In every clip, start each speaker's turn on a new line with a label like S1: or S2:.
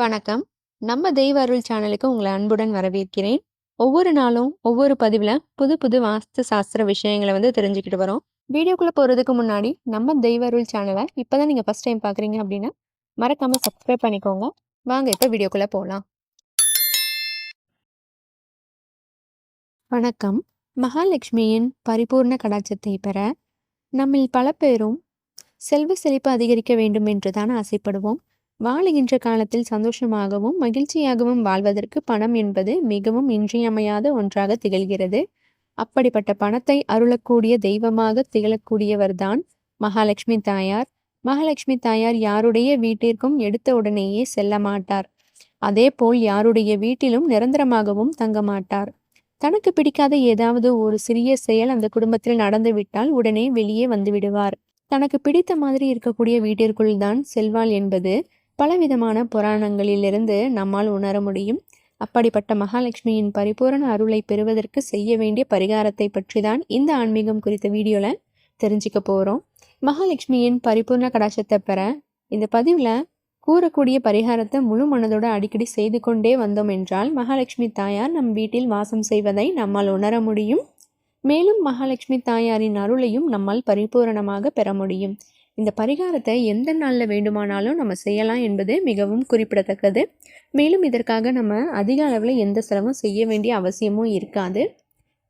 S1: வணக்கம். நம்ம தெய்வ அருள் சேனலுக்கு உங்களை அன்புடன் வரவேற்கிறேன். ஒவ்வொரு நாளும் ஒவ்வொரு பதிவில் புது புது வாஸ்து சாஸ்திர விஷயங்களை வந்து தெரிஞ்சுக்கிட்டு வரோம். வீடியோக்குள்ளே போகிறதுக்கு முன்னாடி நம்ம தெய்வ அருள் சேனலை இப்போ தான் நீங்கள் ஃபஸ்ட் டைம் பார்க்குறீங்க அப்படின்னா மறக்காமல் சப்ஸ்கிரைப் பண்ணிக்கோங்க. வாங்க இப்போ வீடியோக்குள்ளே போகலாம் வணக்கம். மகாலட்சுமியின் பரிபூர்ண கடாட்சத்தை பெற நம்மில் பல பேரும் செல்வ செழிப்பு அதிகரிக்க வேண்டும் என்று தான் ஆசைப்படுவோம். வாழுகின்ற காலத்தில் சந்தோஷமாகவும் மகிழ்ச்சியாகவும் வாழ்வதற்கு பணம் என்பது மிகவும் இன்றியமையாத ஒன்றாக திகழ்கிறது. அப்படிப்பட்ட பணத்தை அருளக்கூடிய தெய்வமாக திகழக்கூடியவர்தான் மகாலட்சுமி தாயார். மகாலட்சுமி தாயார் யாருடைய வீட்டிற்கும் எடுத்த உடனேயே செல்ல மாட்டார். அதே போல் யாருடைய வீட்டிலும் நிரந்தரமாகவும் தங்க மாட்டார். தனக்கு பிடிக்காத ஏதாவது ஒரு சிறிய செயல் அந்த குடும்பத்தில் நடந்துவிட்டால் உடனே வெளியே வந்து விடுவார். தனக்கு பிடித்த மாதிரி இருக்கக்கூடிய வீட்டிற்குள் தான் செல்வாள் என்பது பலவிதமான புராணங்களிலிருந்து நம்மால் உணர முடியும். அப்படிப்பட்ட மகாலட்சுமியின் பரிபூரண அருளை பெறுவதற்கு செய்ய வேண்டிய பரிகாரத்தை பற்றி தான் இந்த ஆன்மீகம் குறித்த வீடியோவில் தெரிஞ்சுக்க போகிறோம் மகாலட்சுமியின் பரிபூர்ண கடாட்சத்தை பெற இந்த பதிவில் கூறக்கூடிய பரிகாரத்தை முழு மனதோட அடிக்கடி செய்து கொண்டே வந்தோம் என்றால் மகாலட்சுமி தாயார் நம் வீட்டில் வாசம் செய்வதை நம்மால் உணர முடியும். மேலும் மகாலட்சுமி தாயாரின் அருளையும் நம்மால் பரிபூரணமாக பெற முடியும். இந்த பரிகாரத்தை எந்த நாளில் வேண்டுமானாலும் நம்ம செய்யலாம் என்பது மிகவும் குறிப்பிடத்தக்கது. மேலும் இதற்காக நம்ம அதிக அளவில் எந்த செலவும் செய்ய வேண்டிய அவசியமும் இருக்காது.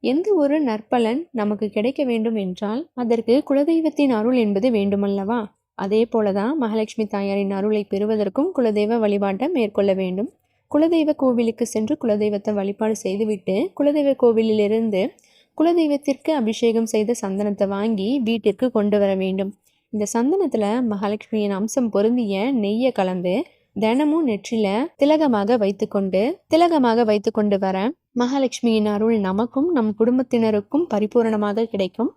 S1: எந்த ஒரு நற்பலன் நமக்கு கிடைக்க வேண்டும் என்றால் அதற்கு குலதெய்வத்தின் அருள் என்பது வேண்டுமல்லவா? அதே போல தான் மகாலட்சுமி தாயாரின் அருளை பெறுவதற்கும் குலதெய்வ வழிபாட்டை மேற்கொள்ள வேண்டும். குலதெய்வ கோவிலுக்கு சென்று குலதெய்வத்தை வழிபாடு செய்துவிட்டு குலதெய்வ கோவிலிலிருந்து குலதெய்வத்திற்கு அபிஷேகம் செய்த சந்தனத்தை வாங்கி வீட்டிற்கு கொண்டு வர வேண்டும். இந்த சந்தனத்தில் மகாலட்சுமியின் அம்சம் பொருந்திய நெய்யை கலந்து தினமும் நெற்றில திலகமாக வைத்துக்கொண்டு திலகமாக வைத்து கொண்டு வர மகாலட்சுமியின் அருள் நமக்கும் நம் குடும்பத்தினருக்கும் பரிபூரணமாக கிடைக்கும்.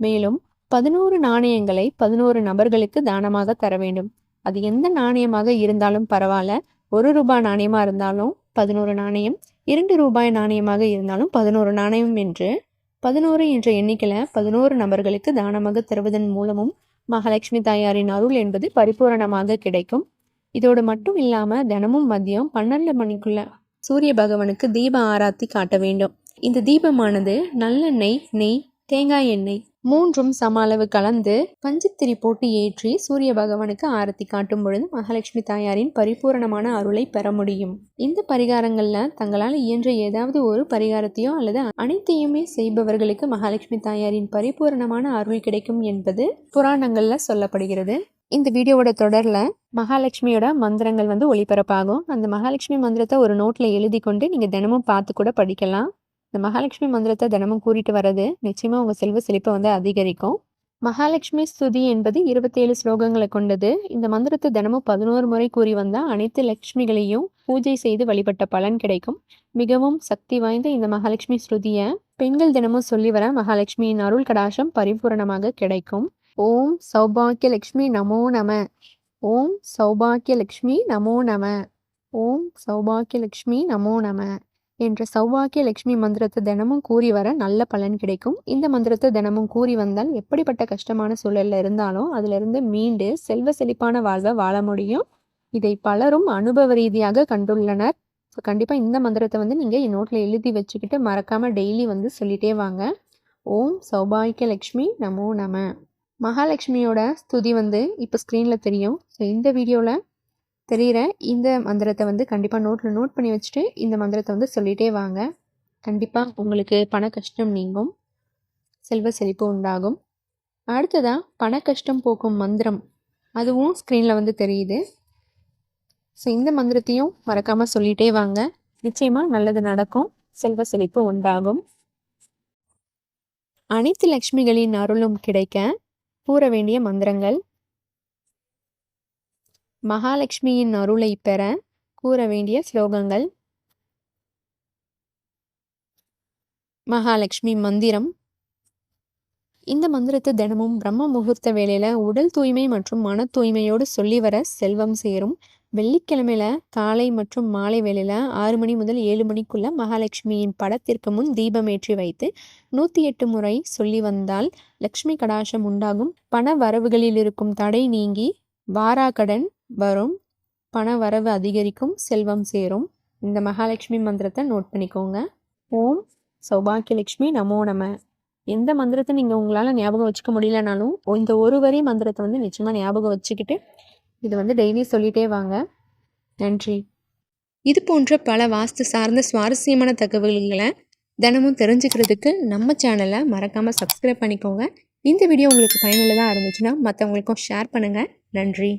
S1: மேலும் பதினோரு நாணயங்களை பதினோரு நபர்களுக்கு தானமாக தர வேண்டும். அது எந்த நாணயமாக இருந்தாலும் பரவாயில்ல. ஒரு ரூபாய் நாணயமாக இருந்தாலும் பதினோரு நாணயம் இரண்டு ரூபாய் நாணயமாக இருந்தாலும் பதினோரு நாணயம் என்று பதினோரு என்ற எண்ணிக்கையில் பதினோரு நபர்களுக்கு தானமாக தருவதன் மூலமும் மகாலட்சுமி தாயாரின் அருள் என்பது பரிபூரணமாக கிடைக்கும். இதோடு மட்டும் இல்லாமல் தினமும் மதியம் பன்னெண்டு மணிக்குள்ள சூரிய பகவானுக்கு தீப ஆராத்தி காட்ட வேண்டும். இந்த தீபமானது நல்லெண்ணெய் நெய் தேங்காய் எண்ணெய் மூன்றும் சம அளவு கலந்து பஞ்சத்திரி போட்டு ஏற்றி சூரிய பகவானுக்கு ஆரத்தி காட்டும் பொழுது மகாலட்சுமி தாயாரின் பரிபூரணமான அருளை பெற முடியும். இந்த பரிகாரங்கள்ல தங்களால் இயன்ற ஏதாவது ஒரு பரிகாரத்தையோ அல்லது அனைத்தையுமே செய்பவர்களுக்கு மகாலட்சுமி தாயாரின் பரிபூரணமான அருள் கிடைக்கும் என்பது புராணங்கள்ல சொல்லப்படுகிறது. இந்த வீடியோவோட தொடரில் மகாலட்சுமியோட மந்திரங்கள் வந்து ஒளிபரப்பாகும். அந்த மகாலட்சுமி மந்திரத்தை ஒரு நோட்டில் எழுதி கொண்டு நீங்கள் தினமும் பார்த்து கூட படிக்கலாம். இந்த மகாலட்சுமி மந்திரத்தை தினமும் கூறிட்டு வர்றது நிச்சயமாக உங்கள் செல்வ செழிப்பை வந்து அதிகரிக்கும். மகாலட்சுமி ஸ்துதி என்பது இருபத்தேழு ஸ்லோகங்களை கொண்டது. இந்த மந்திரத்தை தினமும் பதினோரு முறை கூறி வந்தால் அனைத்து லட்சுமிகளையும் பூஜை செய்து வழிபட்ட பலன் கிடைக்கும். மிகவும் சக்தி வாய்ந்த இந்த மகாலட்சுமி ஸ்ருதியை பெண்கள் தினமும் சொல்லி வர மகாலட்சுமியின் அருள் கடாசம் பரிபூரணமாக கிடைக்கும். ஓம் சௌபாகிய லக்ஷ்மி நமோ நம. ஓம் சௌபாகிய லக்ஷ்மி நமோ நம. ஓம் சௌபாகிய லக்ஷ்மி நமோ நம. என்ற சௌபாகிய லட்சுமி மந்திரத்தை தினமும் கூறி வர நல்ல பலன் கிடைக்கும். இந்த மந்திரத்தை தினமும் கூறி வந்தால் எப்படிப்பட்ட கஷ்டமான சூழலில் இருந்தாலும் அதிலிருந்து மீண்டு செல்வ செழிப்பான வாழ்வை வாழ முடியும். இதை பலரும் அனுபவ ரீதியாக கண்டுள்ளனர். ஸோ கண்டிப்பாக இந்த மந்திரத்தை வந்து நீங்கள் என் நோட்டில் எழுதி வச்சுக்கிட்டு மறக்காமல் டெய்லி வந்து சொல்லிட்டே வாங்க. ஓம் சௌபாகிய லக்ஷ்மி நமோ நம. மகாலட்சுமியோட ஸ்துதி வந்து இப்போ ஸ்க்ரீனில் தெரியும். ஸோ இந்த வீடியோவில் தெரிகிற இந்த மந்திரத்தை வந்து கண்டிப்பாக நோட்டில் நோட் பண்ணி வச்சுட்டு இந்த மந்திரத்தை வந்து சொல்லிகிட்டே வாங்க. கண்டிப்பாக உங்களுக்கு பண கஷ்டம் நீங்கும். செல்வ செழிப்பு உண்டாகும். அடுத்ததாக பண கஷ்டம் போக்கும் மந்திரம். அதுவும் ஸ்க்ரீனில் வந்து தெரியுது. ஸோ இந்த மந்திரத்தையும் மறக்காமல் சொல்லிகிட்டே வாங்க. நிச்சயமாக நல்லது நடக்கும். செல்வ செழிப்பு உண்டாகும். அனைத்து லக்ஷ்மிகளின் அருளும் கிடைக்க கூற வேண்டிய மந்திரங்கள். மகாலட்சுமியின் அருளை பெற கூற வேண்டிய ஸ்லோகங்கள். மகாலட்சுமி மந்திரம். இந்த மந்திரத்தை தினமும் பிரம்ம முகூர்த்த வேலையில உடல் தூய்மை மற்றும் மன தூய்மையோடு சொல்லி வர செல்வம் சேரும். வெள்ளிக்கிழமையில காலை மற்றும் மாலை வேளையில ஆறு மணி முதல் ஏழு மணிக்குள்ள மகாலட்சுமியின் படத்திற்கு முன் தீபம் ஏற்றி வைத்து நூத்தி எட்டு முறை சொல்லி வந்தால் லக்ஷ்மி கடாசம் உண்டாகும். பண வரவுகளில் இருக்கும் தடை நீங்கி வாராக்கடன் வரும். பண வரவு அதிகரிக்கும் செல்வம் சேரும். இந்த மகாலட்சுமி மந்திரத்தை நோட் பண்ணிக்கோங்க. ஓம் சௌபாகியலட்சுமி நமோ நம. எந்த மந்திரத்தை நீங்கள் உங்களால் ஞாபகம் வச்சுக்க முடியலனாலும் இந்த ஒரு வரி மந்திரத்தை வந்து நிச்சயமாக ஞாபகம் வச்சுக்கிட்டு இது வந்து டெய்லி சொல்லிகிட்டே வாங்க. நன்றி. இது போன்ற பல வாஸ்து சார்ந்த சுவாரஸ்யமான தகவல்களை தினமும் தெரிஞ்சுக்கிறதுக்கு நம்ம சேனலை மறக்காமல் சப்ஸ்கிரைப் பண்ணிக்கோங்க. இந்த வீடியோ உங்களுக்கு பயனுள்ளதாக இருந்துச்சுன்னா மற்றவங்களுக்கும் ஷேர் பண்ணுங்கள் நன்றி.